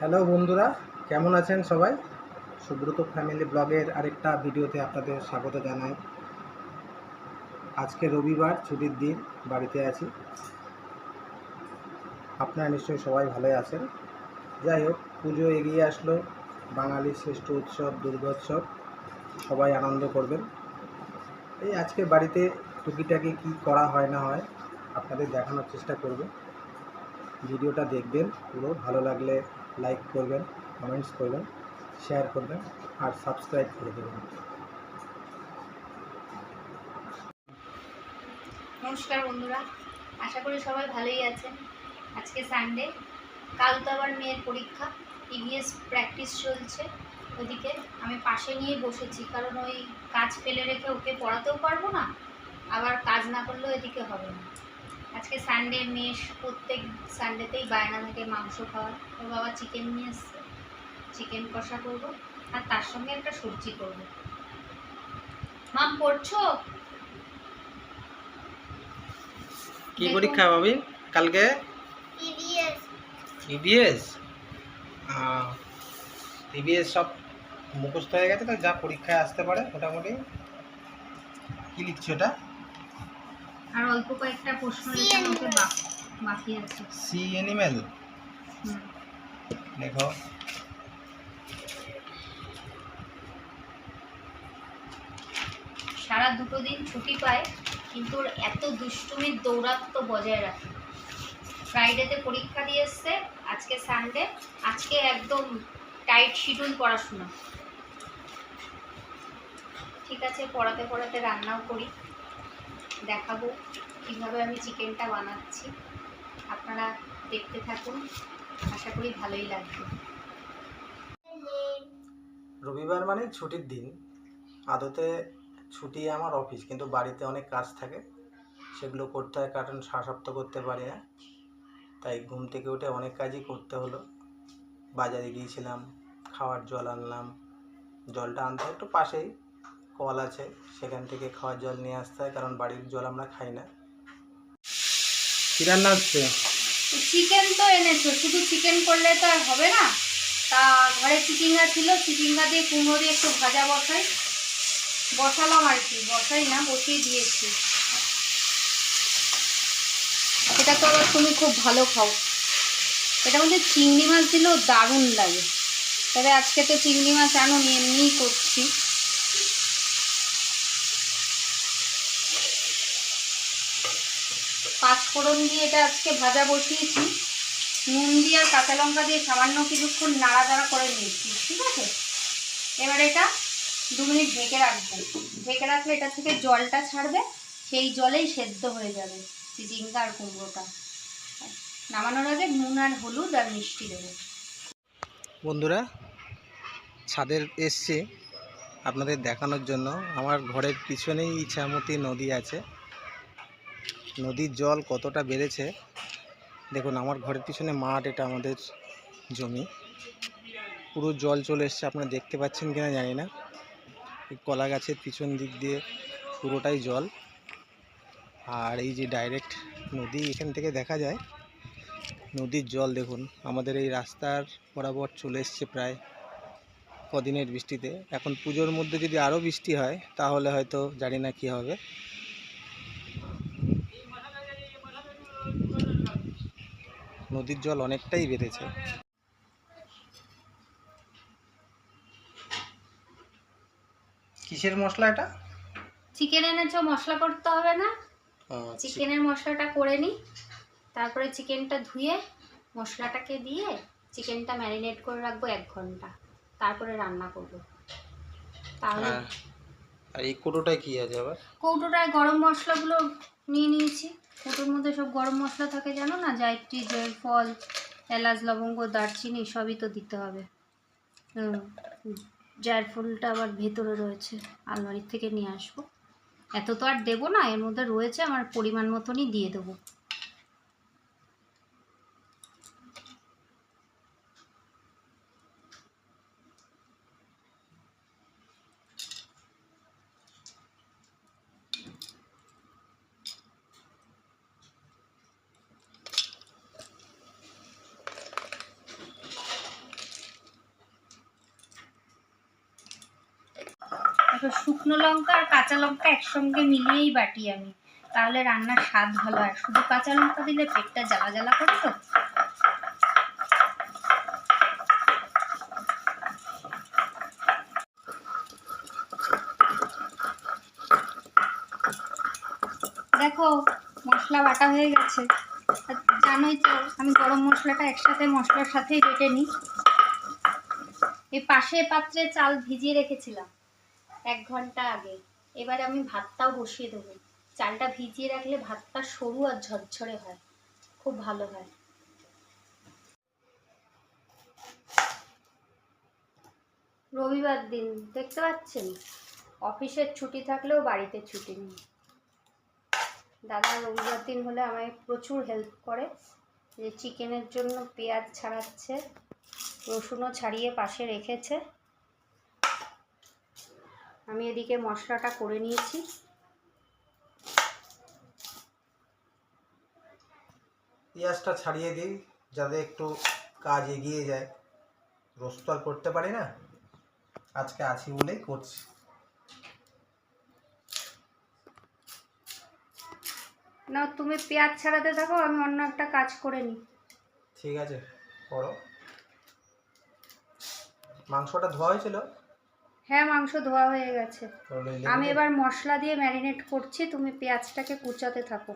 Hello বন্ধুরা, কেমন আছেন সবাই? সুব্রত ফ্যামিলি ব্লগের আরেকটা ভিডিওতে আপনাদের স্বাগত জানাই। আজকে রবিবার, ছুটির দিন, বাড়িতে আছি। আপনারা নিশ্চয়ই সবাই ভালোই আছেন। যাই হোক, পুজো এগিয়ে আসলো বাঙালির শ্রেষ্ঠ উৎসব, দুর্গোৎসব, সবাই আনন্দ করবেন। এই আজকে বাড়িতে টুকিটাকি কি করা হয় না হয়, আপনাদের দেখানোর চেষ্টা করব। ভিডিওটা দেখবেন, পুরো ভালো লাগলে লাইক করবেন, কমেন্টস করবেন, শেয়ার করবেন আর সাবস্ক্রাইব করে দেবেন। নমস্কার বন্ধুরা, আশা করি সবাই ভালোই আছেন। আজকে সানডে কাল তো আবার মেয়ের পরীক্ষা ইভিএস প্র্যাকটিস চলছে। ওদিকে আমি পাশে নিয়ে বসেছি, কারণ ওই কাজ ফেলে রেখে ওকে পড়াতেও পারব না, আবার কাজ না করলেও এদিকে হবে না। আজকে সানডে মেয়ে প্রত্যেক সানডেতেই বায়না থাকে মাংস খাওয়ার। ওর বাবা চিকেন নিয়ে এসছে চিকেন কষা করব আর তার সঙ্গে একটা সবজি করব। মাম পড়ছো? কি। পরীক্ষা ভাবি? কালকে? ইভিএস ইবিএস ইবিএস সব মুখস্থ হয়ে গেছে তো যা পরীক্ষায় আসতে পারে মোটামুটি। কি লিখছো এটা আর অল্প কয়েকটা প্রশ্ন লেখার মধ্যে বাক- বাকি আছে। Sea animal. দেখো সারা দুটো দিন ছুটি পায় কিন্তু ওর এত দুষ্টুমির দৌরাত্ম বজায় রাখে। ফ্রাইডেতে পরীক্ষা দিয়ে এসছে আজকে সানডে আজকে একদম টাইট শিডিউল পড়াশোনা। ঠিক আছে পড়াতে পড়াতে রান্নাও করি। দেখাবো কীভাবে আমি চিকেনটা বানাচ্ছি। আপনারা দেখতে থাকুন, আশা করি ভালোই লাগবে। রবিবার মানে ছুটির দিন। আদতে ছুটি আমার অফিস, কিন্তু বাড়িতে অনেক কাজ থাকে। সেগুলো করতে হয়, কারণ সারাসপ্তাহ করতে পারি না। তাই ঘুম থেকে উঠে অনেক কাজই করতে হলো। বাজারে গিয়েছিলাম, খাওয়ার জল আনলাম, জলটা আনতে একটু পাশেই। কল আছে সেখান থেকে খাওয়ার জল নিয়ে আসতে হয় কারণ বাড়ির জল আমরা খাই না। কী রান্না হচ্ছে? চিকেন তো এনেছো শুধু চিকেন করলে তো আর হবে না? তা ঘরে চিচিঙ্গা ছিল চিচিঙ্গা দিয়ে কুমড়ো দিয়ে একটু ভাজা বসাই। বসালাম আর কি বসাই না বসিয়ে দিয়েছি। এটা তো আবার তুমি খুব ভালো খাও। এটা মধ্যে চিংড়ি মাছ দিলেও দারুণ লাগে। তবে আজকে তো চিংড়ি মাছ আনো এমনিই করছি। পাঁচ ফোড়ন দিয়ে এটা আজকে ভাজা বসিয়েছি। নুন দিয়ে আর কাঁচা লঙ্কা দিয়ে সামান্য কিছুক্ষণ নাড়াচাড়া করে নিয়েছি, ঠিক আছে? এবার এটা দু মিনিট ঢেকে রাখব। ঢেকে রাখলে এটা থেকে জলটা ছাড়বে, সেই জলেই সেদ্ধ হয়ে যাবে চিচিঙ্গা আর কুমড়োটা। নামানোর আগে নুন আর হলুদ আর মিষ্টি দেবো। বন্ধুরা, ছাদের এসছে। আপনাদের দেখানোর জন্য। আমার ঘরের পিছনেই ইছামতি নদী আছে। নদীর জল কতটা বেড়েছে? দেখুন, আমার ঘরের পিছনে মাঠ, এটা আমাদের জমি। পুরো জল চলে এসছে, আপনারা দেখতে পাচ্ছেন কিনা জানি না। এই কলা গাছের পিছন দিক দিয়ে পুরোটাই জল। আর এই যে ডাইরেক্ট নদী, এখান থেকে দেখা যায়, নদীর জল, দেখুন, আমাদের এই রাস্তার বরাবর চলে এসছে প্রায় কদিনের বৃষ্টিতে। এখন পুজোর মধ্যে যদি আরও বৃষ্টি হয়, তাহলে হয়তো জানি না কী হবে। নদীর জল অনেকটাই বেড়েছে। কিসের মশলা এটা? চিকেন এনেছো মশলা করতে হবে না। চিকেনের মশলাটা করে নিই তারপরে চিকেনটা ধুয়ে মশলাটাকে দিয়ে চিকেনটা ম্যারিনেট করে রাখব এক ঘণ্টা। তারপরে রান্না করব। তাহলে আর আর এই কোটোটায় কি আছে আবার? কৌটোটায় গরম মশলাগুলো নিয়ে নিয়েছি। কৌটোর মধ্যে সব গরম মশলা থাকে, জানো না? জায়ত্রী জয়ফল এলাচ, লবঙ্গ, দারচিনি, সবই তো দিতে হবে। জায়ফলটা আবার ভেতরে রয়েছে, আলমারির থেকে নিয়ে আসব। এত তো আর দেবো না, এর মধ্যে রয়েছে, আমার পরিমাণ মতনই দিয়ে দেবো। শুকনো লঙ্কা আর কাঁচা লঙ্কা একসঙ্গে মিলিয়েই বাটি আমি। তাহলে রান্নার স্বাদ ভালো হয়। শুধু কাঁচা লঙ্কা দিলে পেটটা জ্বালা জ্বালা করে দেখো, মশলা বাটা হয়ে গেছে। জানোই তো, আমি গরম মশলাটা একসাথে মশলার সাথেই বেটে নিই। এই পাশে পাত্রে চাল ভিজিয়ে রেখেছিলাম। এক ঘণ্টা আগে। এবারে আমি ভাতটাও বসিয়ে দেবো। চালটা ভিজিয়ে রাখলে ভাতটা সরু আর ঝরঝরে হয়। খুব ভালো হয়। রবিবার দিন, দেখতে পাচ্ছেন? অফিসের ছুটি থাকলেও বাড়িতে ছুটি নেই। দাদা রবিবার দিন হলে আমায় প্রচুর হেল্প করে। যে চিকেনের জন্য পেঁয়াজ ছাড়াচ্ছে, রসুনও ছাড়িয়ে পাশে রেখেছে। আমি এদিকে মশলাটা করে নিয়েছি। পেঁয়াজটা ছাড়িয়ে দিই যাতে একটু কাজ এগিয়ে যায়। রোজ তো আর করতে পারি না। আজকে আছি বলেই করছি। না তুমি পেঁয়াজ ছাড়াতে থাকো আমি অন্য একটা কাজ করে নিই। ঠিক আছে করো। মাংসটা ধোয়া হয়েছিল? হ্যাঁ মাংস ধোয়া হয়ে গেছে। আমি এবার মশলা দিয়ে ম্যারিনেট করছি তুমি পেঁয়াজটাকে কুচাতে থাকো।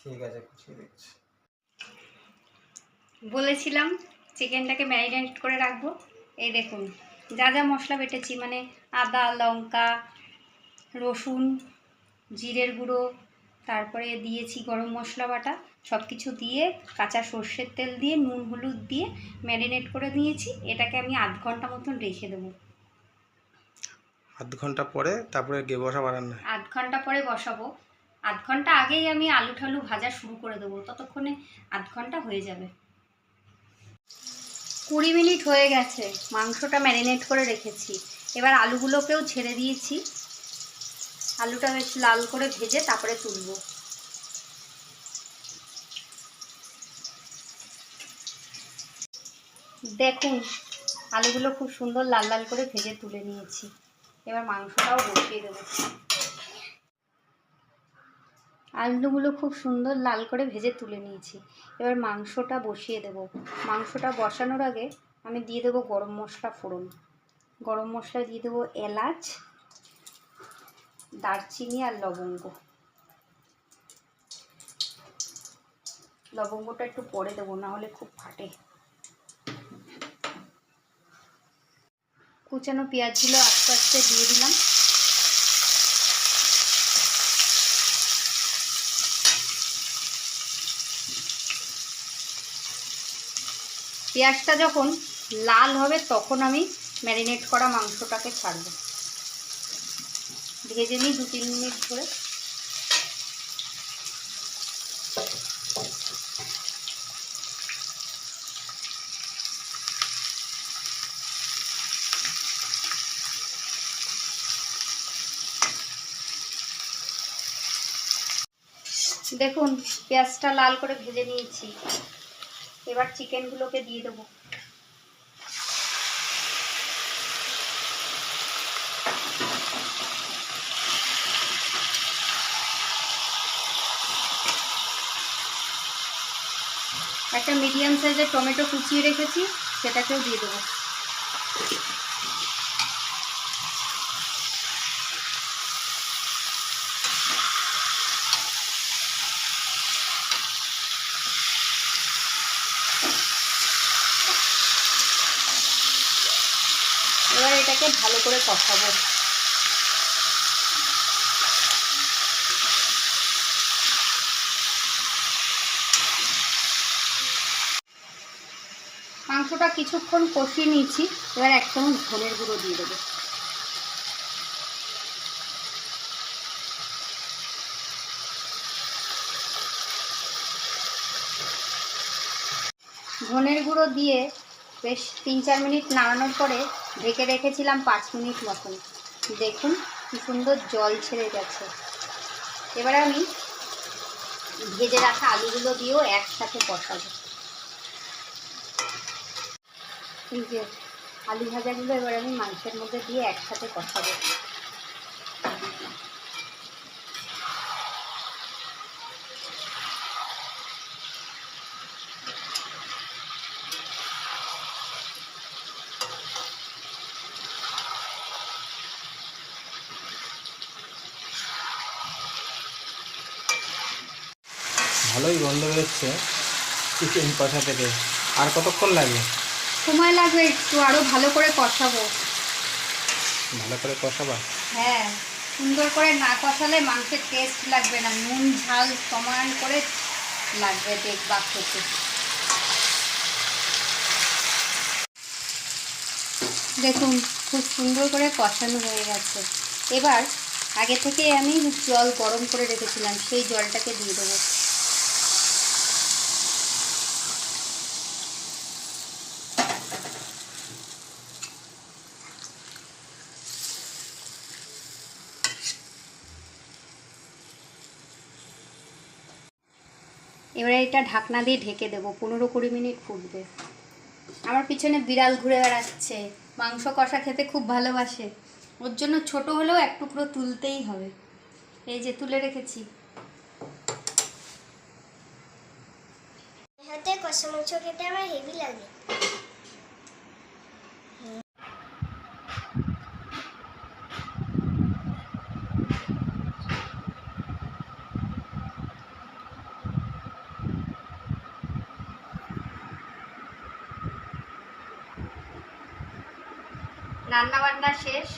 ঠিক আছে কুচিয়ে দিচ্ছি। বলেছিলাম চিকেনটাকে ম্যারিনেট করে রাখব। এই দেখুন যা যা মশলা বেটেছি মানে আদা লঙ্কা রসুন জিরের গুঁড়ো তারপরে দিয়েছি গরম মশলা বাটা সব কিছু দিয়ে কাঁচা সর্ষের তেল দিয়ে নুন হলুদ দিয়ে ম্যারিনেট করে নিয়েছি এটাকে আমি আধ ঘণ্টা মতন রেখে দেবো। আধ ঘণ্টা পরে তারপরে গে বসা বাড়ান না আধ ঘণ্টা পরে বসাবো। আধ ঘণ্টা আগেই আমি আলু ঠালু ভাজা শুরু করে দেবো। ততক্ষণে আধ ঘণ্টা হয়ে যাবে। কুড়ি মিনিট হয়ে গেছে। মাংসটা ম্যারিনেট করে রেখেছি। এবার আলুগুলোকেও ছেড়ে দিয়েছি। আলুটা বেশ লাল করে ভেজে তারপরে তুলবো। দেখুন, আলুগুলো খুব সুন্দর লাল লাল করে ভেজে তুলে নিয়েছি। এবার মাংসটাও বসিয়ে দেবো। আলুগুলো খুব সুন্দর লাল করে ভেজে তুলে নিয়েছি। এবার মাংসটা বসিয়ে দেব। মাংসটা বসানোর আগে আমি দিয়ে দেবো গরম মশলা ফোড়ন। গরম মশলা দিয়ে দেবো এলাচ, দারচিনি আর লবঙ্গ। লবঙ্গটা একটু পরে দেবো, না হলে খুব ফাটে। কুচানো পেঁয়াজগুলো আস্তে আস্তে দিয়ে দিলাম। পেঁয়াজটা যখন লাল হবে, তখন আমি ম্যারিনেট করা মাংসটাকে ছাড়ব। ভেজে নিই দু তিন মিনিট ধরে। দেখুন, পেঁয়াজটা লাল করে ভেজে নিয়েছি। এবার চিকেনগুলোকে দিয়ে দেবো। একটা মিডিয়াম সাইজের টমেটো কুচিয়ে রেখেছি, সেটাকেও দিয়ে দেবো। এবার এটাকে ভালো করে কষাবো। মাংসটা কিছুক্ষণ কষিয়ে নিয়েছি, এবার এক চামচ ধনের গুঁড়ো দিয়ে দেবো। ধনের গুঁড়ো দিয়ে বেশ তিন চার মিনিট নাড়ানোর পরে ঢেকে রেখেছিলাম পাঁচ মিনিট মতন। দেখুন কি সুন্দর জল ছেড়ে গেছে। এবার আমি ভেজে রাখা আলুগুলো দিয়েও একসাথে কষাবো। এই যে আলু ভাজাগুলো এবার আমি মাংসের মধ্যে দিয়ে একসাথে কষাবো। ভালোই গন্ধ বেরোচ্ছে। চিকেন কষা থেকে। আর কতক্ষণ লাগে সময় লাগবে একটু আরও ভালো করে কষাবো। ভালো করে কষাবা? হ্যাঁ সুন্দর করে না কষালে মাংসের টেস্ট লাগবে না। নুন ঝাল সমান করে লাগবে দেখবা খেতে দেখুন খুব সুন্দর করে কষানো হয়ে গেছে। এবার আগে থেকে আমি জল গরম করে রেখেছিলাম সেই জলটাকে দিয়ে দেবো। এবারে এটা ঢাকনা দিয়ে ঢেকে দেবো, পনেরো কুড়ি মিনিট ফুটবে। আমার পিছনে বিড়াল ঘুরে বেড়াচ্ছে, মাংস কষা খেতে খুব ভালোবাসে। ওর জন্য ছোট হলেও এক টুকরো তুলতেই হবে। এই যে তুলে রেখেছি। হাতে কষা মাংস খেতে আমার হেভি লাগে। রান্না বান্না শেষ,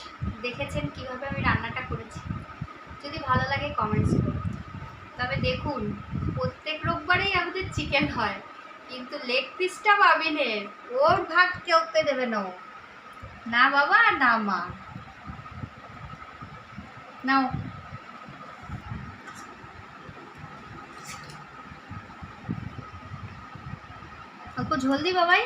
দেখেছেন কীভাবে আমি রান্নাটা করেছি? যদি ভালো লাগে কমেন্টস করুন। তবে দেখুন, প্রত্যেক রোববারেই আমাদের চিকেন হয়, কিন্তু লেগ পিসটা বাবিনের ওর ভাগ কেউতে দেবে না। না বাবা, না মা। নাও। অল্প ঝোল দি বাবাই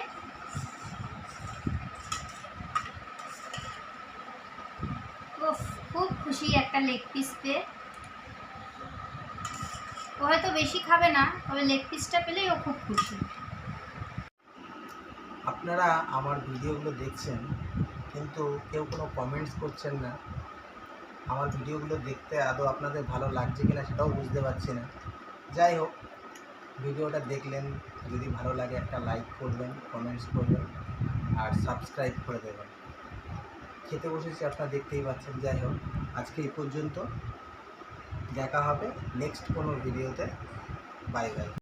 উফ, খুব খুশি একটা লেগ পিস পেয়ে ও হয়তো বেশি খাবে না, তবে লেগ পিসটা পেলেই ও খুব খুশি। আপনারা আমার ভিডিওগুলো দেখছেন, কিন্তু কেউ কোনো কমেন্টস করছেন না। আমার ভিডিওগুলো দেখতে আদৌ আপনাদের ভালো লাগছে কিনা সেটাও বুঝতে পারছি না। যাই হোক, ভিডিওটা দেখলেন, যদি ভালো লাগে একটা লাইক করবেন কমেন্টস করবেন, আর সাবস্ক্রাইব করে দেবেন। খেতে বসেছি, আপনারা দেখতেই পাচ্ছেন, যাই হোক। আজকে এই পর্যন্ত। দেখা হবে নেক্সট কোনো ভিডিওতে বাই বাই